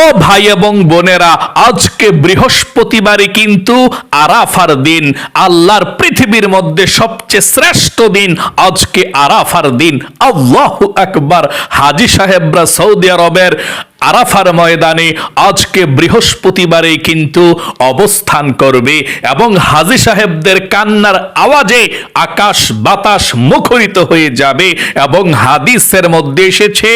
ও ভাই এবং বোনেরা, আজকে বৃহস্পতিবারই কিন্তু আরাফার দিন, আল্লাহর পৃথিবীর মধ্যে সবচেয়ে শ্রেষ্ঠ দিন আজকে আরাফার দিন। আল্লাহ আকবার। হাজি সাহেবরা সৌদি আরবের আরাফার ময়দানে আজকে বৃহস্পতিবারে কিন্তু অবস্থান করবে এবং হাজি সাহেবদের কান্নার আওয়াজে আকাশ বাতাস মুখরিত হয়ে যাবে এবং হাদিসের মধ্যে এসেছে,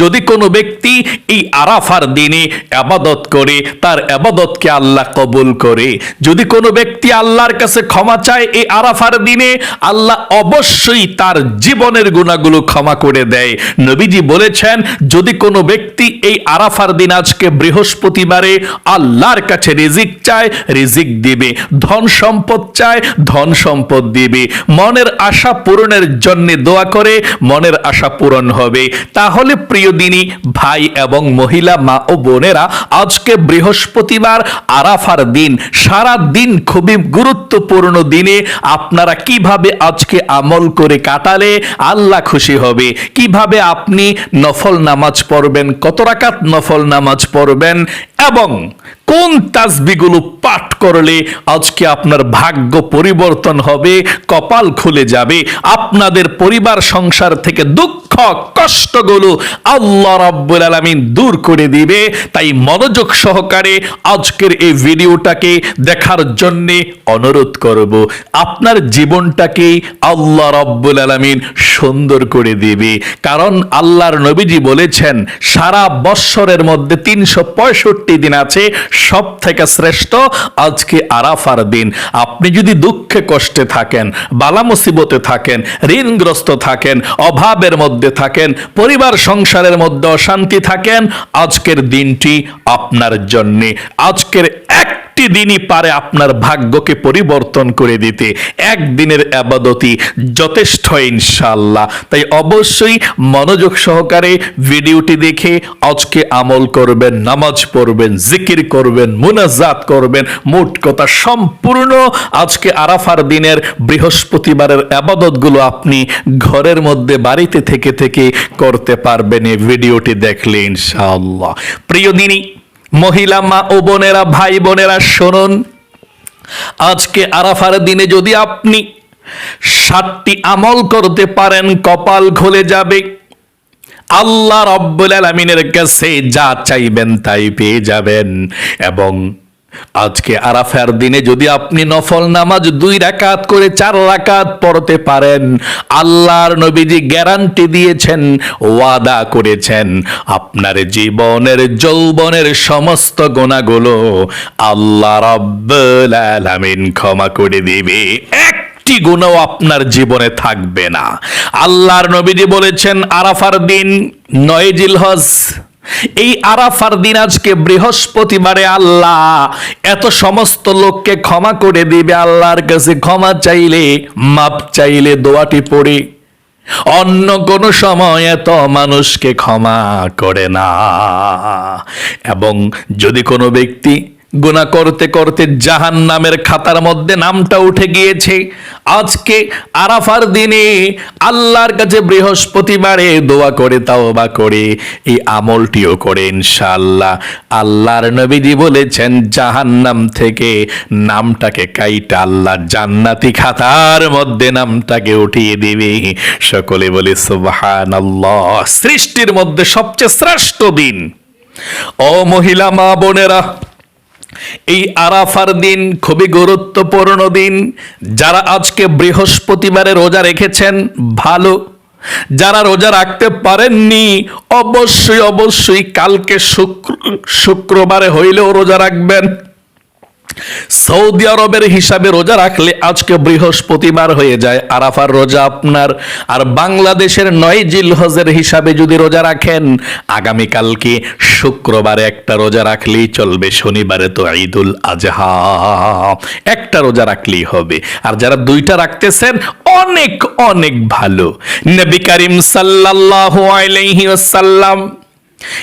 যদি কোনো ব্যক্তি এই আরাফার দিনে আবাদত করে, তার আবাদতকে আল্লাহ কবুল করে। যদি কোনো ব্যক্তি আল্লাহর কাছে ক্ষমা চায় এই আরাফার দিনে, আল্লাহ অবশ্যই তার জীবনের গুণাগুলো ক্ষমা করে দেয়। নবীজি বলেছেন, যদি কোনো ব্যক্তি এই আরাফার দিন আজকে বৃহস্পতিবারে আল্লাহর কাছে রিজিক চায়, রিজিক দিবে। ধন সম্পদ চায়, ধন সম্পদ দিবে। মনের আশা পূরণের জন্য দোয়া করে মনের আশা পূরণ হবে। তাহলে প্রিয় দিনী, ভাই এবং মহিলা, মা ও বোনেরা, আজকে বৃহস্পতিবার আরাফার দিন, সারা দিন খুবই গুরুত্বপূর্ণ দিনে আপনারা কীভাবে আজকে আমল করে কাটালে আল্লাহ খুশি হবে। কীভাবে আপনি নফল নামাজ পড়বেন, কত রাকাত নফল নামাজ পড়বেন। এবং কোন তাসবিগুলো পাঠ করলে আজকে আপনার ভাগ্য পরিবর্তন হবে, কপাল খুলে যাবে, আপনাদের পরিবার, সংসার থেকে দুঃখ, কষ্টগুলো আল্লাহ রাব্বুল আলামিন দূর করে দিবে। তাই মনোযোগ সহকারে আজকের এই ভিডিওটাকে দেখার জন্য অনুরোধ করব, আপনার জীবনটাকে আল্লাহ রাব্বুল আলামিন সুন্দর করে দিবে। কারণ আল্লাহর নবীজি বলেছেন, সারা বৎসরের মধ্যে তিনশো পঁয়ষট্টি পঁয়ষট্টি দিন আছে সব থেকে শ্রেষ্ঠ আজকে আরাফার দিন। আপনি যদি দুঃখে কষ্টে থাকেন, বালা মুসিবতে থাকেন, ঋণগ্রস্ত থাকেন, অভাবের মধ্যে থাকেন, পরিবার সংসারের মধ্যে অশান্তি থাকেন, আজকের দিনটি আপনার জন্যে। আজকের একটি দিনই পারে আপনার ভাগ্যকে পরিবর্তন করে দিতে। একদিনের আবাদতি যথেষ্ট ইনশাল্লাহ তাই অবশ্যই মনোযোগ সহকারে ভিডিওটি দেখে আজকে আমল করবেন, নামাজ পড়বেন, জিকির করবেন, মুনাজাত করবেন। মোট কথা সম্পূর্ণ আজকে আরাফার দিনের বৃহস্পতিবারের আবাদতগুলো আপনি ঘরের মধ্যে, বাড়িতে থেকে থেকে করতে পারবেন এই ভিডিওটি দেখলে ইনশাআল্লাহ। প্রিয় দিনী মহিলা মা ও বোনেরা, ভাই বোনেরা, শুনুন। আজকে আরাফার দিনে যদি আপনি সাতটি আমল করতে পারেন, কপাল খুলে যাবে। আল্লাহ রব্বুল আলমিনের কাছে যা চাইবেন তাই পেয়ে যাবেন। এবং আজকে আরাফার দিনে যদি আপনি নফল নামাজ দুই রাকাত করে চার রাকাত পড়তে পারেন, আল্লাহর নবীজি গ্যারান্টি দিয়েছেন, ওয়াদা করেছেন। আপনার জীবনের যৌবনের সমস্ত গোনাগুলো আল্লাহ আলামিন ক্ষমা করে দিবে। এক একটি গুণও আপনার জীবনে থাকবে না। আল্লাহর নবীজি বলেছেন, আরাফার দিন নয় জিলহজ। এই আরাফার দিন আজকে বৃহস্পতিবারে আল্লাহ এত সমস্ত লোককে ক্ষমা করে দিবে, আল্লাহর কাছে ক্ষমা চাইলে, মাপ চাইলে দোয়াটি পড়ে। অন্য কোন সময় এত মানুষকে ক্ষমা করে না। এবং যদি কোনো ব্যক্তি গুণা করতে করতে জাহান নামের খাতার মধ্যে নামটা উঠে গিয়েছে। আজকে আরাফার দিনে আল্লাহর কাছে বৃহস্পতিবারে দোয়া করে তাও বা করে, এই আমলটিও করে ইনশাআল্লাহ। আল্লাহর নবীজি বলেছেন, জাহান্নাম থেকে নামটাকে কাইটা আল্লাহ জান্নাতি খাতার মধ্যে নামটাকে উঠিয়ে দিবে। সকলে বলে, সুবহানাল্লাহ, সৃষ্টির মধ্যে সবচেয়ে শ্রেষ্ঠ দিন। ও মহিলা মা বোনেরা এই আরাফার দিন খুবই গুরুত্বপূর্ণ দিন। যারা আজকে বৃহস্পতিবারে রোজা রেখেছেন, ভালো। যারা রোজা রাখতে পারেননি, অবশ্যই অবশ্যই কালকে শুক্র শুক্রবারে হইলেও রোজা রাখবেন। সৌদি আরবের হিসাবে রোজা রাখলে আজকে বৃহস্পতিবার হয়ে যায় আরাফার রোজা আপনার। আর বাংলাদেশের নয় জিলহজের হিসাবে যদি রোজা রাখেন আগামীকালকে শুক্রবারে একটা রোজা রাখলেই চলবে, শনিবারে তো ঈদুল আজহা। একটা রোজা রাখলেই হবে। আর যারা দুইটা রাখতেছেন, অনেক অনেক ভালো। নবী করিম সাল্লাল্লাহু আলাইহি ওয়াসাল্লাম,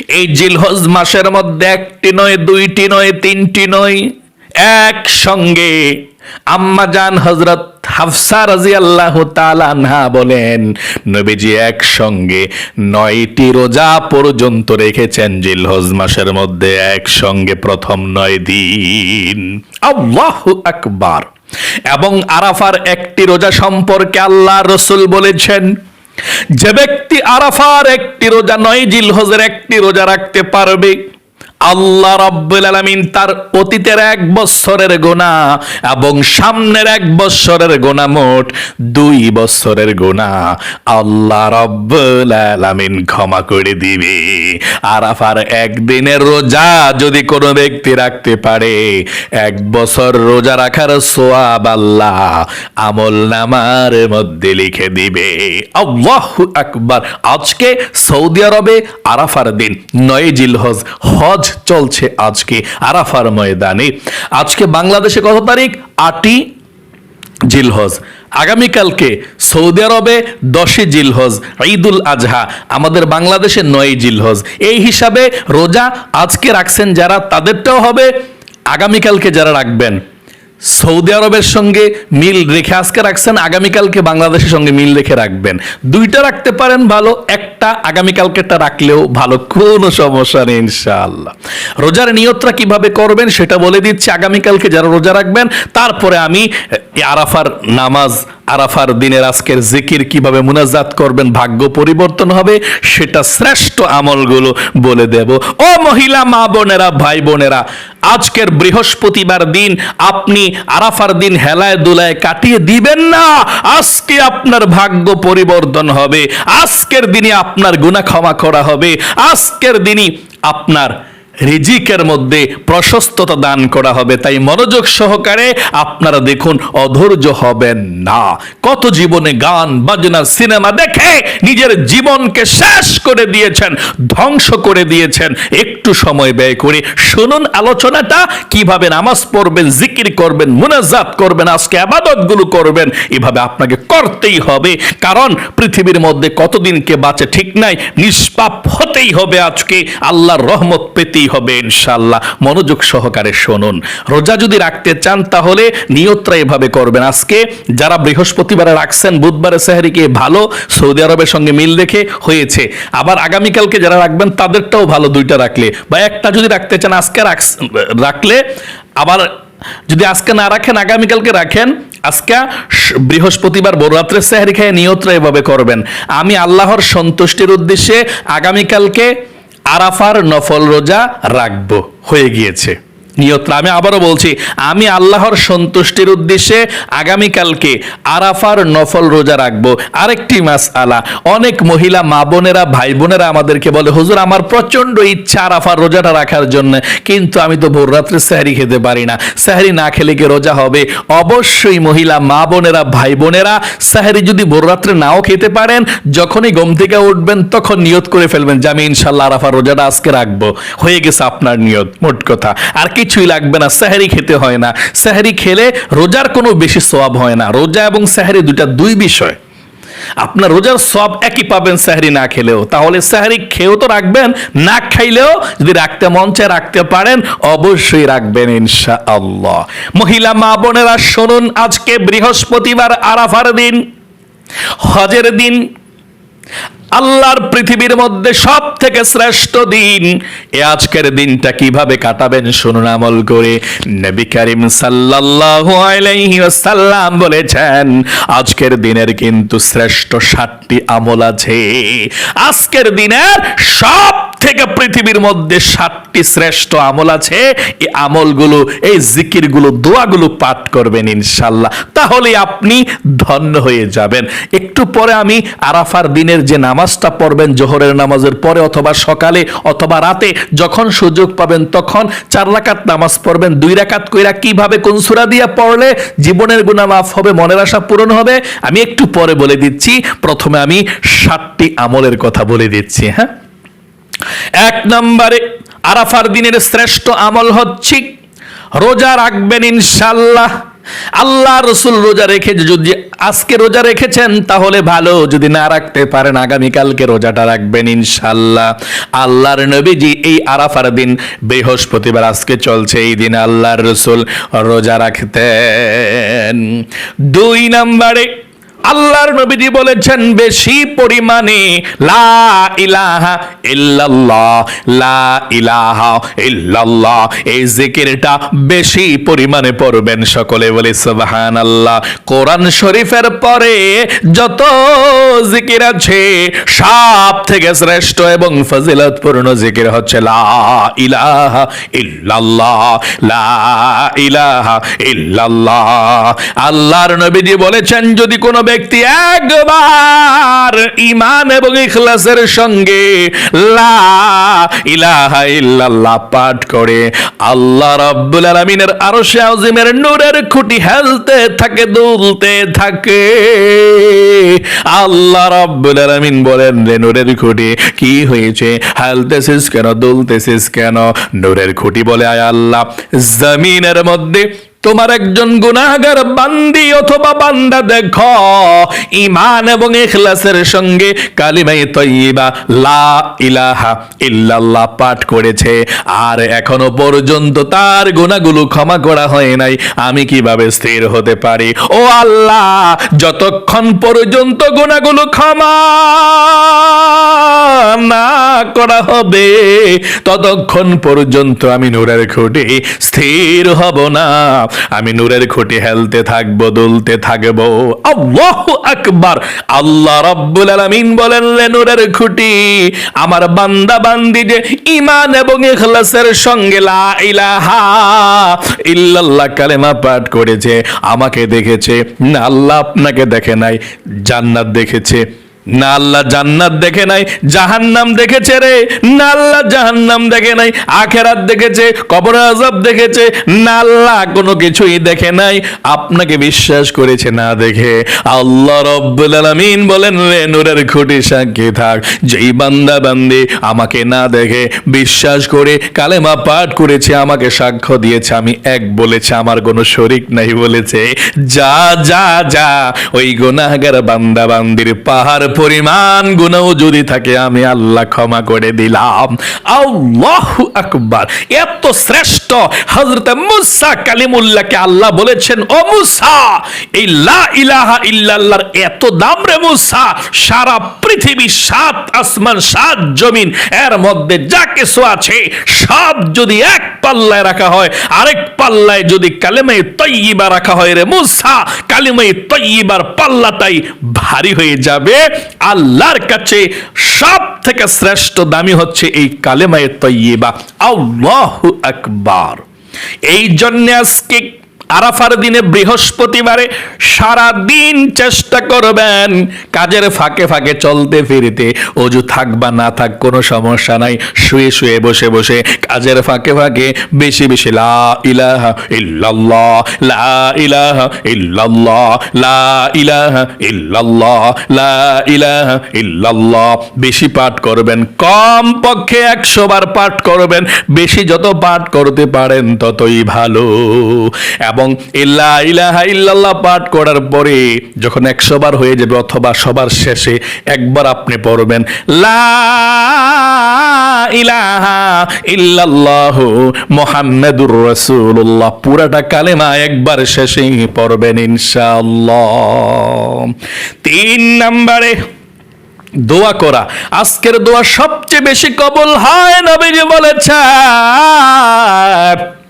এই জিলহজ মাসের মধ্যে একটি নয়, দুইটি নয়, তিনটি নয় একসঙ্গে আম্মা জান হজরত হাফসা রাজি আল্লাহ তালানহা বলেন, নবীজি একসঙ্গে নয়টি রোজা পর্যন্ত রেখেছেন জিলহজ মাসের মধ্যে, একসঙ্গে প্রথম নয় দিন। আল্লাহ আকবার। এবং আরাফার একটি রোজা সম্পর্কে আল্লাহ রসুল বলেছেন, যে ব্যক্তি আরাফার একটি রোজা নয়, জিলহজের একটি রোজা রাখতে পারবে। আল্লাহ রাব্বুল আলামিন তার অতীতের এক বছরের গোনা এবং সামনের এক বছরের গোনা মোট দুই বছরের গোনা। আল্লাহ রাব্বুল আলামিন ক্ষমা করে দিবে। আরাফার একদিনের রোজা যদি কোনো ব্যক্তি রাখতে পারে, এক বছর রোজা রাখার সোয়াব আল্লাহ আমল নামার মধ্যে লিখে দিবে। আল্লাহু আকবার। আজকে সৌদি আরবে আরাফার দিন, নয় জিলহজ হজ চলছে আজকে আরাফার ময়দানে। আজকে বাংলাদেশে কত তারিখ? আটই জিলহজ। আগামীকালকে সৌদি আরবে দশই জিলহজ, ঈদুল আজহা, আমাদের বাংলাদেশে নয় জিলহজ। এই হিসাবে রোজা আজকে রাখছেন যারা, তাদেরটাও হবে আগামীকালকে যারা রাখবেন। সৌদি আরবের সঙ্গে মিল রেখে আজকে রাখছেন, আগামীকালকে বাংলাদেশের সঙ্গে মিল রেখে রাখবেন। দুইটা রাখতে পারেন ভালো, একটা আগামীকালকেটা রাখলেও ভালো, কোনো সমস্যা নেই ইনশাআল্লাহ। রোজার নিয়তটা কীভাবে করবেন সেটা বলে দিচ্ছি, আগামীকালকে যারা রোজা রাখবেন, তারপরে আমি আরাফার নামাজ, আরাফার দিনের আজকের জিকির কীভাবে মুনাজাত করবেন, ভাগ্য পরিবর্তন হবে, সেটা শ্রেষ্ঠ আমলগুলো বলে দেব। ও মহিলা মা বোনেরা, ভাই বোনেরা, আজকের বৃহস্পতিবার দিন আপনি আরাফার দিন হেলায় দুলায় কাটিয়ে দিবেন না। আজকে আপনার ভাগ্য পরিবর্তন হবে। আজকের দিনে আপনার গুণা ক্ষমা করা হবে। আজকের দিনই আপনার রিজিকের মধ্যে প্রশস্ততা দান করা হবে, তাই মনোযোগ সহকারে আপনারা দেখুন, অধৈর্য হবেন না। কত জীবনে গান, বাজনা, সিনেমা দেখে নিজের জীবনকে শেষ করে দিয়েছেন, ধ্বংস করে দিয়েছেন। একটু সময় ব্যয় করে শুনুন আলোচনাটা, কীভাবে নামাজ পড়বেন, জিকির করবেন, মুনাজাত করবেন, আজকে আবাদতগুলো করবেন, এভাবে আপনাকে করতেই হবে। কারণ পৃথিবীর মধ্যে কতদিনকে বাঁচে ঠিক নাই, নিষ্পাপ হতেই হবে আজকে, আল্লাহর রহমত পেতেই হবে ইনশাল্লাহ মনোযোগ সহকারে শুনুন। রোজা যদি রাখতে চান তাহলে নিয়তরা এভাবে করবেন। আজকে যারা বৃহস্পতিবারে রাখছেন, বুধবারে সেহারিকে ভালো, সৌদি আরবের সঙ্গে মিল রেখে হয়েছে। আবার আগামীকালকে যারা রাখবেন, তাদেরটাও ভালো দুইটা রাখলে। বা একটা যদি রাখতে চান, আজকে রাখ- রাখলে আবার যদি আজকে না রাখেন, আগামীকালকে রাখেন, আজকে বৃহস্পতিবার বড় রাত্রে সেহারি খেয়ে নিয়তরা এভাবে করবেন। আমি আল্লাহর সন্তুষ্টির উদ্দেশ্যে আগামীকালকে আরাফার নফল রোজা রাখব হয়ে গিয়েছে। নিয়তরা আমি আবারও বলছি, আমি আল্লাহর সন্তুষ্টির উদ্দেশ্যে আগামীকালকে আরাফার নফল রোজা রাখব। আরেকটি মাস আলা অনেক মহিলা মা বোনেরা, ভাই বোনেরা আমাদেরকে বলে, হুজুর, আমার প্রচণ্ড ইচ্ছা আরাফার রোজাটা রাখার জন্য, কিন্তু আমি তো ভোর রাত্রে স্যাহারি খেতে পারি না। স্যাহারি না খেলে কি রোজা হবে? অবশ্যই মহিলা মা বোনেরা, ভাই বোনেরা স্যাহারি যদি ভোর রাত্রে নাও খেতে পারেন, যখনই ঘুম থেকে উঠবেন, তখন নিয়ত করে ফেলবেন যে, আমি ইনশাল্লাহ আরাফার রোজাটা আজকে রাখব। হয়ে গেছে আপনার নিয়ত, মোট কথা। আর কিছুই লাগবে না স্যাহারি খেতে হয় না। স্যাহারি খেলে রোজার কোনো বেশি সোয়াব হয় না। রোজা এবং স্যাহারি দুইটা দুই বিষয়। আপনার রোজার সব একই পাবেন স্যাহারি না খেলেও। তাহলে স্যাহারি খেয়েও তো রাখবেন, না খাইলেও যদি রাখতে মন চায় রাখতে পারেন, অবশ্যই রাখবেন ইনশা আল্লাহ মহিলা মা বোনেরা, শুনুন আজকে বৃহস্পতিবার আরাফার দিন, হজের দিন। আল্লাহর পৃথিবীর মধ্যে সব থেকে শ্রেষ্ঠ দিন। এ আজকের দিনটা কীভাবে কাটাবেন শুনুন আমল করে। নবী করিম সাল্লাল্লাহু আলাইহি ওয়াসাল্লাম বলেছেন, আজকের দিনের কিন্তু শ্রেষ্ঠ সাতটি আমল আছে। আজকের দিনের সব থেকে পৃথিবীর মধ্যে সাতটি শ্রেষ্ঠ আমল আছে। এই আমলগুলো, এই জিকিরগুলো, দোয়াগুলো পাঠ করবেন ইনশাল্লাহ তাহলে আপনি ধন্য হয়ে যাবেন। একটু পরে আমি আরাফার দিনের যে নামাজটা পড়বেন, জোহরের নামাজের পরে অথবা সকালে অথবা রাতে, যখন সুযোগ পাবেন তখন চার রাকাত নামাজ পড়বেন। দুই রাকাত কইরা কীভাবে, কোন সুরা দিয়া পড়লে জীবনের গুনাহ মাফ হবে, মনের আশা পূরণ হবে? আমি একটু পরে বলে দিচ্ছি। প্রথমে আমি সাতটি আমলের কথা বলে দিচ্ছি হ্যাঁ? এক নম্বরে আরাফার দিনের শ্রেষ্ঠ আমল হচ্ছে রোজা রাখবেন ইনশাল্লাহ আল্লাহ রসুল রোজা রেখে যদি আজকে রোজা রেখেছেন, তাহলে ভালো। যদি না রাখতে পারেন, আগামীকালকে রোজাটা রাখবেন ইনশাল্লাহ আল্লাহর নবীজি এই আরাফার দিন বৃহস্পতিবার আজকে চলছে, এই দিন আল্লাহর রসুল রোজা রাখতেন। দুই নম্বরে আল্লাহর নবীজি বলেছেন, বেশি পরিমাণে লা ইলাহা ইল্লাল্লাহ, লা ইলাহা ইল্লাল্লাহ। এই জিকিরটা বেশি পরিমাণে পড়বেন সকলে বলে কোরআন শরীফের পরে যত জিকির আছে, সব থেকে শ্রেষ্ঠ এবং ফজিলতপূর্ণ জিকির হচ্ছে, লা ইলাহা ইল্লাল্লাহ। লা ইলাহা ইল্লাল্লাহ। আল্লাহর নবীজি বলেছেন, যদি কোনো ব্যক্তি একবার ইমান এবং ইখলাসের সঙ্গে লা পাঠ করে, আল্লাহ রাব্বুল আলামিনের আরশে আযিমের নূরের খুঁটি হেলতে থাকে, দুলতে থাকে। আল্লাহ রাব্বুল আলামিন বলেন রে, নূরের খুঁটি কি হয়েছে? হেলতেছিস কেন, দুলতেছিস কেন? নূরের খুঁটি বলে, আয় আল্লাহ, জমিনের মধ্যে তোমার একজন গুনাহগার বান্দি অথবা বান্দা দেখো। ইমান এবং এখলাসের সঙ্গে কালিমাই তৈবা লা ইলাহা ইল্লাল্লাহ পাঠ করেছে। আর এখনও পর্যন্ত তার গুনাহগুলো ক্ষমা করা হয় নাই। আমি কীভাবে স্থির হতে পারি? ও আল্লাহ, যতক্ষণ পর্যন্ত গুনাহগুলো ক্ষমা না করা হবে, ততক্ষণ পর্যন্ত আমি নূরের খুঁটি স্থির হব না। আমি নূরের খুঁটি হেলতে থাকব, দুলতে থাকব। আল্লাহু আকবার। আল্লাহ রাব্বুল আলামিন বলেন, রে নূরের খুঁটি, আমার বান্দা বান্দি যে ঈমান এবং ইখলাসের সঙ্গে লা ইলাহা ইল্লাল্লাহ কালেমা পাঠ করেছে, আমাকে দেখেছে। না, আল্লাহ আপনাকে দেখে নাই, জান্নাত দেখেছে। না আল্লাহ জান্নাত দেখে নাই, জাহান্নাম দেখেছে রে। না আল্লাহ জাহান্নাম দেখে নাই, আখেরাত দেখেছে, কবর আজাব দেখেছে। না আল্লাহ কোনো কিছুই দেখে নাই। আপনাকে বিশ্বাস করেছে না দেখে। আল্লাহ রব্বুল আলামিন বলেন, রে নূরের খুঁটি সাক্ষী থাক। যেই বান্দা বান্দি আমাকে না দেখে, বিশ্বাস করে কালেমা পাঠ করেছে, আমাকে সাক্ষ্য দিয়েছে, আমি এক বলেছে, আমার কোনো শরিক নাই বলেছে। যা যা যা, ওই গুনাহগার বান্দা বান্দির পাহাড় পরিমাণ গুণও যদি থাকে, আমি আল্লাহ ক্ষমা করে দিলাম। আল্লাহ আকবার। এত শ্রেষ্ঠ হযরত মুসা কালিমুল্লাহকে আল্লাহ বলেছেন, ও মুসা, এই লা ইলাহা ইল্লাল্লাহর এত দাম রে মুসা, সারা পৃথিবী সাত আসমান, সাত জমিন, এর মধ্যে যা কিছু আছে, সব যদি এক পাল্লায় রাখা হয়, আরেক পাল্লায় যদি কালেমাই তৈবা রাখা হয় রে মুসা কালেমাই তৈবার পাল্লাটাই ভারী হয়ে যাবে। আল্লাহর কাছে সব থেকে শ্রেষ্ঠ দামি হচ্ছে এই কালেমায় তৈবা আল্লাহু আকবার। এই জন্য আজকে আরাফার দিনে বৃহস্পতিবারে সারা দিন চেষ্টা করবেন কাজের ফাঁকে ফাঁকে চলতে ফিরতে। অজু থাক বা না থাক, কোনো সমস্যা নাই। শুয়ে শুয়ে বসে বসে কাজের ফাঁকে ফাঁকে বেশি বেশি লা ইলাহা ইল্লাল্লাহ, লা ইলাহা ইল্লাল্লাহ, লা ইলাহা ইল্লাল্লাহ, লা ইলাহা ইল্লাল্লাহ। বেশি পাঠ করবেন কম পক্ষে একশো বার পাঠ করবেন। বেশি যত পাঠ করতে পারেন ততই ভালো। এবং ইল্লা ইলাহা ইল্লাল্লাহ পাঠ করার পরে যখন একশো বার হয়ে যাবে অথবা সবার শেষে একবার আপনি পড়বেন মোহাম্মদুর রাসূলুল্লাহ। পুরাটা কালেমা একবার শেষেই পড়বেন ইনশাআল্লাহ। তিন নম্বরে দোয়া করা। আজকের দোয়া সবচেয়ে বেশি কবল হয় নবীজি বলেছেন।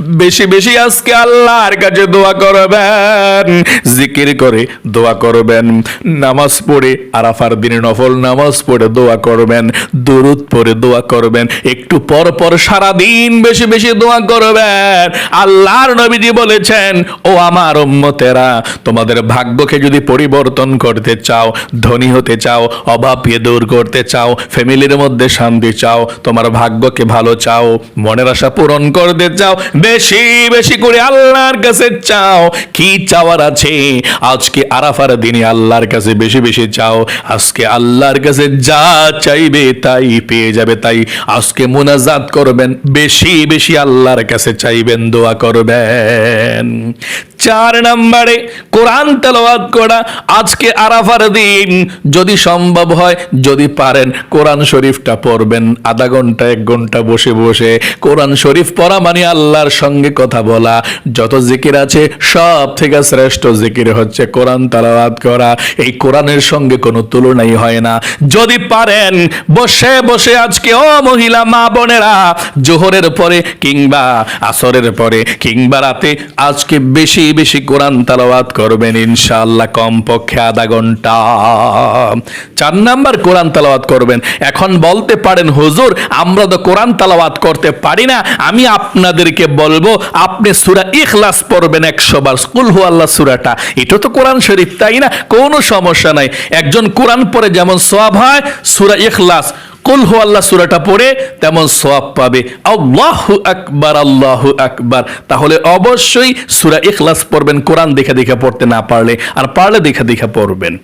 বেশি বেশি আজকে আল্লাহর কাছে দোয়া করবেন। জিকির করে দোয়া করবেন। নামাজ পড়ে আরাফার দিনে নফল নামাজ পড়ে দোয়া করবেন। দরুদ পড়ে দোয়া করবেন। একটু পর পর সারা দিন বেশি বেশি দোয়া করবেন। আল্লাহর নবীজি বলেছেন, ও আমার উম্মতেরা, তোমাদের ভাগ্যকে যদি পরিবর্তন করতে চাও, ধনী হতে চাও অভাবকে দূর করতে চাও, ফ্যামিলির মধ্যে শান্তি চাও, তোমার ভাগ্যকে ভালো চাও, মনের আশা পূরণ করতে চাও বেশি বেশি করে আল্লাহর কাছে চাও। কি চাওয়ার আছে? আজকে আরাফার দিনে আল্লাহর কাছে বেশি বেশি চাও। আজকে আল্লাহর কাছে যা চাইবে তাই পেয়ে যাবে, তাই আজকে মোনাজাত করবেন। বেশি বেশি আল্লাহর কাছে চাইবেন, দোয়া করবেন। চার নম্বরে কোরআন তেলাওয়াত করা। আজকে আরাফার দিন। যদি সম্ভব হয়, যদি পারেন, কোরআন শরীফটা পড়বেন। আধা ঘণ্টা, এক ঘণ্টা বসে বসে কোরআন শরীফ পড়া মানে আল্লাহর সঙ্গে কথা বলা। যত জিকির আছে, সব থেকে শ্রেষ্ঠ জিকির হচ্ছে কোরআন তালাওয়াত করা। এই কোরআনের সঙ্গে কোনো তুলনাই হয় না। যদি পারেন, বসে বসে আজকে ও মহিলা, মা বোনেরা, জোহরের পরে কিংবা আসরের পরে কিংবা রাতে আজকে বেশি বেশি কোরআন তালাওয়াত করবেন ইনশাআল্লাহ কমপক্ষে আধা ঘণ্টা। চার নাম্বার কোরআন তালাওয়াত করবেন। এখন বলতে পারেন, হুজুর, আমরা তো কোরআন তালাওয়াত করতে পারি না। আমি আপনাদেরকে বলব, আপনি সুরা ইখলাস পড়বেন একশো বার। স্কুল হু আল্লাহ সুরাটা। এটা তো কোরআন শরীফ, তাই না? কোনো সমস্যা নাই। একজন কোরআন পড়ে যেমন সব হয়, সুরা ইখলাস। কুল হু আল্লাহ সুরাটা পড়ে তেমন সওয়াব পাবে। আল্লাহু আকবার আল্লাহু আকবার। তাহলে অবশ্যই সুরা ইখলাস পড়বেন, কোরআন দেখে দেখে পড়তে না পারলে, আর পারলে দেখে দেখে পড়বেন।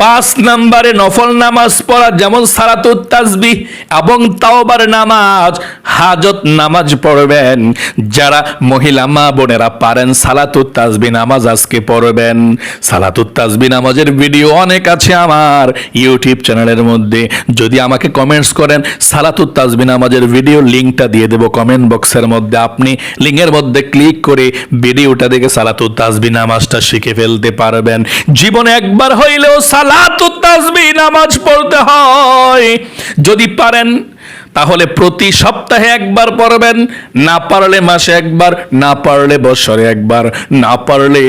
পাঁচ নম্বরে নফল নামাজ পড়া, যেমন সারাতুত তাসবিহ এবং তাওবার নামাজ, হাজত নামাজ পড়বেন। যারা মহিলা, মা বোনেরা পারেন সালাতুত তাসবি নামাজ আজকে পড়বেন। সালাতুত তাসবি নামাজের ভিডিও অনেক আছে আমার ইউটিউব চ্যানেলের মধ্যে। যদি আমাকে কমেন্টস করেন, সালাতুত তাজবিন আমাদের ভিডিও লিংকটা দিয়ে দেবো কমেন্ট বক্সের মধ্যে। আপনি লিঙ্কের মধ্যে ক্লিক করে ভিডিওটা দেখে সালাতুত তাজবিন নামাজটা শিখে ফেলতে পারবেন। জীবনে একবার হইলেও সালাতুত তাজবিন নামাজ পড়তে হয়। যদি পারেন তাহলে প্রতি সপ্তাহে একবার পড়বেন, না পারলে মাসে একবার, না পারলে বছরে একবার, না পারলে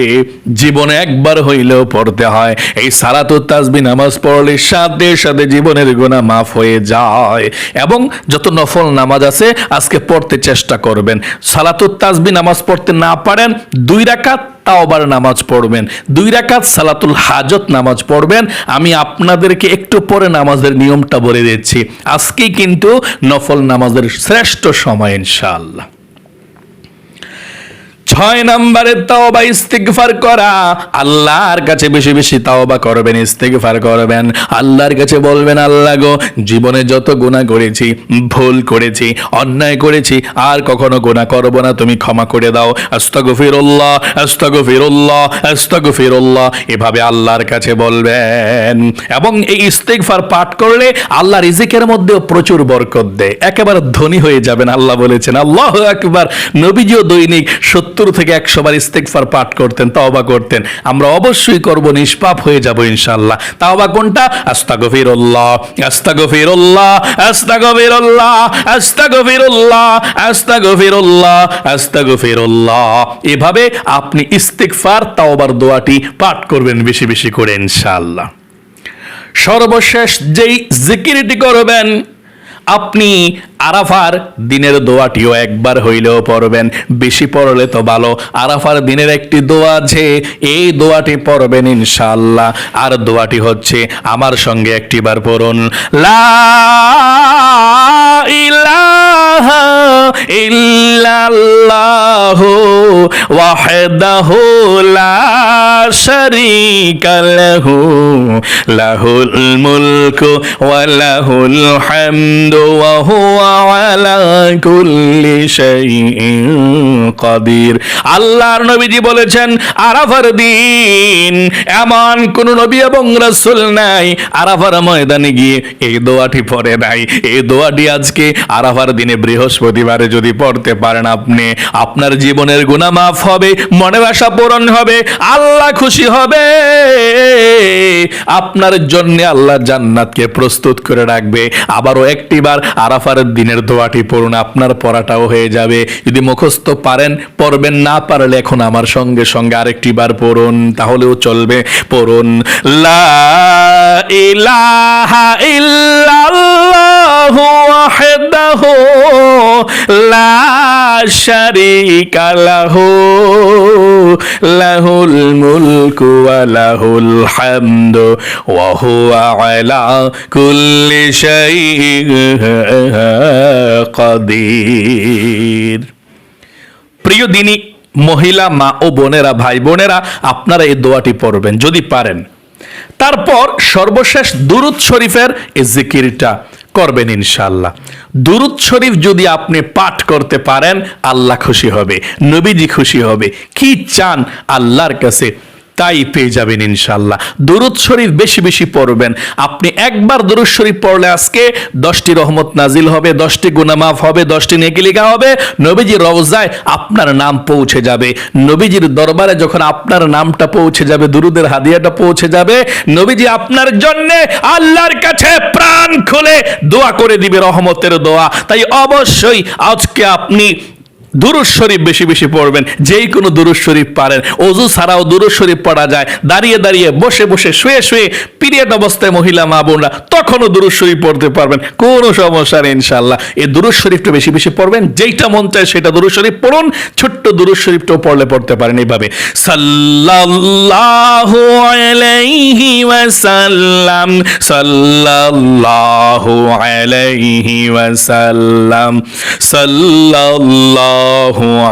জীবনে একবার হইলেও পড়তে হয়। এই সালাতুত তাসবি নামাজ পড়লে সাথে সাথে জীবনের গোনা মাফ হয়ে যায় এবং যত নফল নামাজ আছে, আজকে পড়তে চেষ্টা করবেন। সালাতুত তাসবি নামাজ পড়তে না পারেন, দুই রাকাত তাওবার নামাজ পড়বেন। দুই রাকাত সালাতুল হাজত নামাজ পড়বেন। আমি আপনাদেরকে একটু পরে নামাজের নিয়মটা বলে দিচ্ছি। আজকে কিন্তু নফল নামাজের শ্রেষ্ঠ সময় ইনশাআল্লাহ। ছয় নম্বরে তাওবা, ইস্তিগফার করা। আল্লাহর কাছে বেশি বেশি তাওবা করবেন, ইস্তিগফার করবেন। আল্লাহর কাছে বলবেন, আল্লাহ গো, জীবনে যত গুনাহ করেছি, ভুল করেছি, অন্যায় করেছি, আর কখনো গুনাহ করব না, তুমি ক্ষমা করে দাও। আস্তাগফিরুল্লাহ আস্তাগফিরুল্লাহ আস্তাগফিরুল্লাহ। এভাবে আল্লাহর কাছে বলবেন। এবং এই ইস্তিগফার পাঠ করলে আল্লাহ রিজিকের মধ্যেও প্রচুর বরকত দেয়। একেবারে ধনী হয়ে যাবেন, আল্লাহ বলেছেন। আল্লাহ আকবার। নবীজিও দৈনিক সত্তর থেকে একশো বার ইস্তেকফার পাঠ করতেন, তাওবা করতেন। আমরা অবশ্যই করব, নিষ্পাপ হয়ে যাব ইনশাল্লাহ তাওবা কোনটা? আস্তাগফিরুল্লাহ আস্তাগফিরুল্লাহ আস্তাগফিরুল্লাহ আস্তাগফিরুল্লাহ আস্তাগফিরুল্লাহ আস্তাগফিরুল্লাহ। এভাবে আপনি ইস্তেগফার, তাওবার দোয়াটি পাঠ করবেন বেশি বেশি করে ইনশাল্লাহ সর্বশেষ যেই জিকিরটি করবেন, আপনি আরাফার দিনের দোয়াটিও একবার হইলেও পড়বেন, বেশি পড়লে তো ভালো। আরাফার দিনের একটি দোয়া আছে, এই দোয়াটি পড়বেন ইনশাল্লাহ আর দোয়াটি হচ্ছে, আমার সঙ্গে একটিবার পড়ুন। লা লাহুল মুলকু ওয়া লাহুল ওয়া হুয়া আলা কুল্লি শাইইন কাদির। আল্লাহর নবীজি বলেছেন, আরাফার দিন, এমন কোন নবী এবং রাসূল নাই। আরাফার ময়দানে গিয়ে এই দোয়াটি পড়ে নাই। এই দোয়াটি আজকে আরাফার দিনে বৃহস্পতিবারে যদি পড়তে পারেন আপনি, আপনার জীবনের গুনাহ মাফ হবে মনের আশা পূরণ হবে, আল্লাহ খুশি হবে। আপনার জন্য আল্লাহ জান্নাতকে প্রস্তুত করে রাখবে। আবারও একটিবার আরাফার দিনের দোয়াটি পড়ুন, আপনার পড়াটাও হয়ে যাবে। যদি মুখস্থ পারেন, পড়বেন, না পারলে এখন আমার সঙ্গে সঙ্গে আরেকটি বার পড়ুন, তাহলেও চলবে। পড়ুন, লা ইলাহা ইল্লাল্লাহু ওয়াহদাহু শারীকা লাহু, লাহুল মুলকু ওয়া লাহুল হামদু ওয়া হুয়া আলা কুল্লি শাইইন কাদির। প্রিয় দিনী, মহিলা, মা ও বোনেরা, ভাই বোনেরা, আপনারা এই দোয়াটি পড়বেন যদি পারেন। তারপর সর্বশেষ দুরুদ শরীফের এই জিকিরটা করবেন ইনশাল্লাহ দুরুদ শরীফ যদি আপনি পাঠ করতে পারেন, আল্লাহ খুশি হবে, নবীজি খুশি হবে। কি চান আল্লাহর কাছে? তাই পেয়ে যাবেন ইনশাল্লাহ দুরুদ শরীফ বেশি বেশি পড়বেন। আপনি একবার দুরুদ শরীফ পড়লে আজকে দশটি রহমত নাজিল হবে, দশটি গুনামাফ হবে, দশটি নেকিলিকা হবে নবীজি রওজায় আপনার নাম পৌঁছে যাবে। নবীজির দরবারে যখন আপনার নামটা পৌঁছে যাবে, দুরুদের হাদিয়াটা পৌঁছে যাবে, নবীজি আপনার জন্য আল্লাহর কাছে প্রাণ খুলে দোয়া করে দিবে রহমতের দোয়া। তাই অবশ্যই আজকে আপনি দুরুদ শরীফ বেশি বেশি পড়বেন, যেই কোনো দুরুদ শরীফ পারেন। অজু ছাড়াও দুরুদ শরীফ পড়া যায়। দাঁড়িয়ে দাঁড়িয়ে বসে বসে শুয়ে শুয়ে পিরিয়ড অবস্থায় মহিলা মা বোনরা তখনও দুরুদ শরীফ পড়তে পারবেন। কোনো সমস্যা নেই ইনশাল্লাহ এই দুরুদ শরীফটা বেশি বেশি পড়বেন, যেইটা মন চায় সেটা দুরুদ শরীফ পড়ুন, ছোট্ট দুরুদ শরীফটাও পড়লে পড়তে পারেন এইভাবে। সাল্লাল্লাহু আলাইহি ওয়াসাল্লাম, সাল্লাল্লাহু আলাইহি ওয়াসাল্লাম, সাল্লাল্লাহু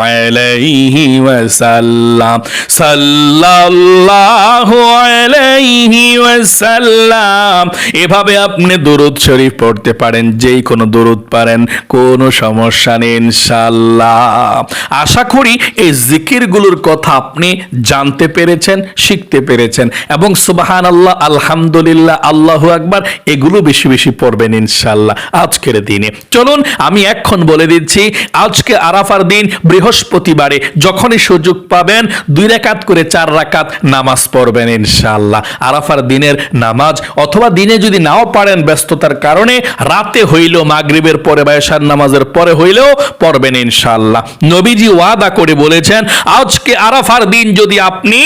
আলাইহি ওয়াসাল্লাম। সাল্লাল্লাহু আলাইহি ওয়াসাল্লাম। এভাবে আপনি দরুদ শরীফ পড়তে পারেন, যেই কোনো দরুদ পারেন, কোনো সমস্যা নেই, ইনশাআল্লাহ। আশা করি এই জিকিরগুলোর কথা আপনি জানতে পেরেছেন, শিখতে পেরেছেন, এবং সুবাহান আল্লাহ আলহামদুলিল্লাহ, আল্লাহু আকবার, এগুলো বেশি বেশি পড়বেন, ইনশাআল্লাহ, আজকের দিনে। চলুন, আমি এখন বলে দিচ্ছি, আজকে আরাফার দিন বৃহস্পতিবারে যখনই সুযোগ পাবেন, দুই রাকাত করে চার রাকাত নামাজ পড়বেন ইনশাআল্লাহ। আরাফার দিনের নামাজ অথবা দিনে যদি নাও পারেন ব্যস্ততার কারণে, রাতে হইল মাগরিবের পরে বা এশার নামাজের পরে হইলেও পড়বেন ইনশাআল্লাহ। নবীজি ওয়াদা করে বলেছেন, আজকে আরাফার দিন যদি আপনি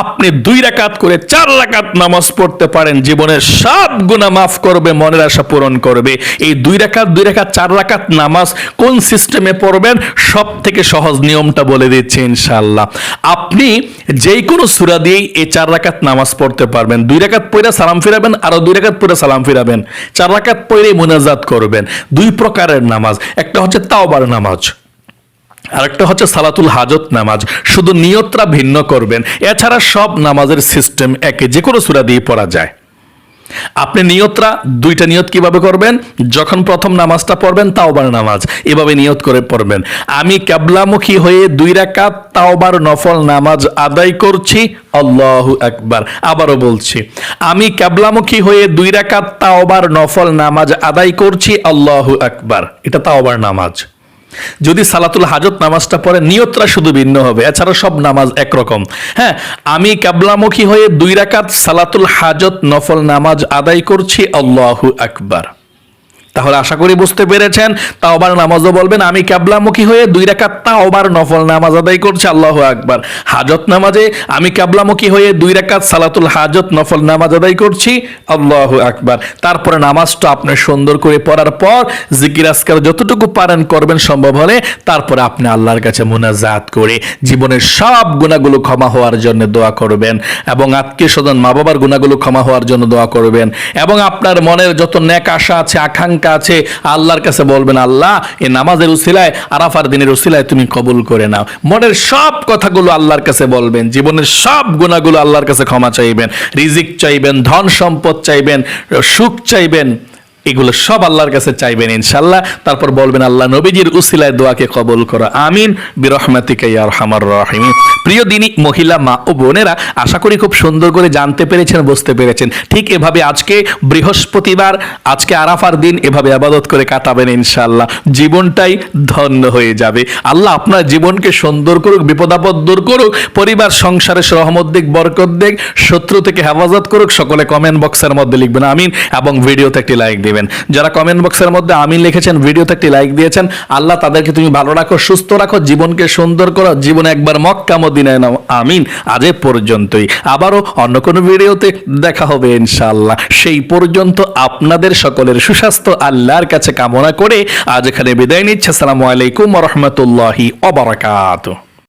আপনি দুই রাকাত করে চার রাকাত নামাজ পড়তে পারেন, জীবনের সব গুনাহ মাফ করবে, মনের আশা পূরণ করবে। এই দুই রাকাত দুই রাকাত চার রাকাত নামাজ কোন সিস্টেমে পড়বেন সব থেকে সহজ নিয়মটা বলে দিচ্ছি ইনশাআল্লাহ। আপনি যেই কোনো সূরা দিয়েই এই চার রাকাত নামাজ পড়তে পারবেন। দুই রাকাত পড়ে সালাম ফিরাবেন আরও দুই রাকাত পড়ে সালাম ফিরাবেন। চার রাকাত পড়ে মোনাজাত করবেন। দুই প্রকারের নামাজ। একটা হচ্ছে তাওবার নামাজ, আরেকটা হচ্ছে সালাতুল হাজত নামাজ। শুধু নিয়তরা ভিন্ন করবেন। এছাড়া সব নামাজের সিস্টেম একে যে কোনো সুরা দিয়ে পড়া যায়। আপনি নিয়তরা দুইটা নিয়ত কীভাবে করবেন? যখন প্রথম নামাজটা পড়বেন, তাওবার নামাজ। এভাবে নিয়ত করে পড়বেন। আমি ক্যাবলামুখী হয়ে দুই রাকাত তাওবার নফল নামাজ আদায় করছি। আল্লাহু একবার আবারও বলছি, আমি ক্যাবলামুখী হয়ে দুই রাকাত তাওবার নফল নামাজ আদায় করছি। আল্লাহু একবার এটা তাওবার নামাজ। যদি সালাতুল হাজত নামাজটা পড়ে নিয়তরা শুধু ভিন্ন হবে। এছাড়া সব নামাজ একরকম। হ্যাঁ আমি ক্যাবলামুখী হয়ে দুই রাকাত সালাতুল হাজত নফল নামাজ আদায় করছি, আল্লাহু আকবার। তাহলে আশা করি বুঝতে পেরেছেন, তাওবার নামাজও বলবেন, আমি ক্যাবলামুখী হয়ে দুই রাকাত তাওবার নফল নামাজ আদায় করছি, আল্লাহু আকবার। হাজত নামাজে আমি ক্যাবলামুখী হয়ে দুই রাকাত সালাতুল হাজত নফল নামাজ আদায় করছি, আল্লাহ আকবার। তারপরে নামাজটা আপনি সুন্দর করে পড়ার পর, জিকির আজকার যতটুকু পারেন করবেন সম্ভব হলে, তারপরে আপনি আল্লাহর কাছে মুনাজাত করে জীবনের সব গুণাগুলো ক্ষমা হওয়ার জন্য দোয়া করবেন এবং আত্মীয় স্বজন মা বাবার গুণাগুলো ক্ষমা হওয়ার জন্য দোয়া করবেন এবং আপনার মনের যত ন্যাক আশা আছে, আকাঙ্ক্ষা আছে আল্লাহর কাছে বলবেন, আল্লাহ এ নামাজের উসিলায়, আরাফার দিনের উসিলায় তুমি কবুল করে নাও। মনের সব কথাগুলো আল্লাহর কাছে বলবেন, জীবনের সব গুণাগুলো আল্লাহর কাছে ক্ষমা চাইবেন, রিজিক চাইবেন, ধন সম্পদ চাইবেন, সুখ চাইবেন। এগুলো সব আল্লাহর কাছে চাইবেন ইনশাল্লাহ তারপর বলবেন, আল্লাহ নবীজির উসিলায় দোয়াকে কবুল করো। আমিন। বিরহমাতিকা ইয়া আরহামার রাহিমিন। প্রিয় দিনী, মহিলা, মা ও বোনেরা, আশা করি খুব সুন্দর করে জানতে পেরেছেন, বুঝতে পেরেছেন। ঠিক এভাবে আজকে বৃহস্পতিবার, আজকে আরাফার দিন, এভাবে আবাদত করে কাটাবেন ইনশাল্লাহ জীবনটাই ধন্য হয়ে যাবে। আল্লাহ আপনার জীবনকে সুন্দর করুক, বিপদাপদ দূর করুক, পরিবার, সংসারে রহমত দিক, বরকত দিক, শত্রু থেকে হেফাজত করুক, সকলে কমেন্ট বক্সের মধ্যে লিখবেন, আমিন এবং ভিডিওতে একটি লাইক দিবেন। যারা কমেন্ট বক্সের মধ্যে আমিন লিখেছেন, ভিডিওতে একটি লাইক দিয়েছেন, আল্লাহ তাদেরকে তুমি ভালো রাখো, সুস্থ রাখো, জীবনকে সুন্দর করো, জীবনে একবার মক্কা মদিনায় নাও আমিন, আজ পর্যন্তই। আবারও অন্য কোনো ভিডিওতে দেখা হবে ইনশাআল্লাহ। সেই পর্যন্ত আপনাদের সকলের সুস্বাস্থ্য, আল্লাহর কাছে কামনা করে আজ এখানে বিদায় নিচ্ছে। আসসালামু আলাইকুম রহমতুল্লাহি অবরাকাত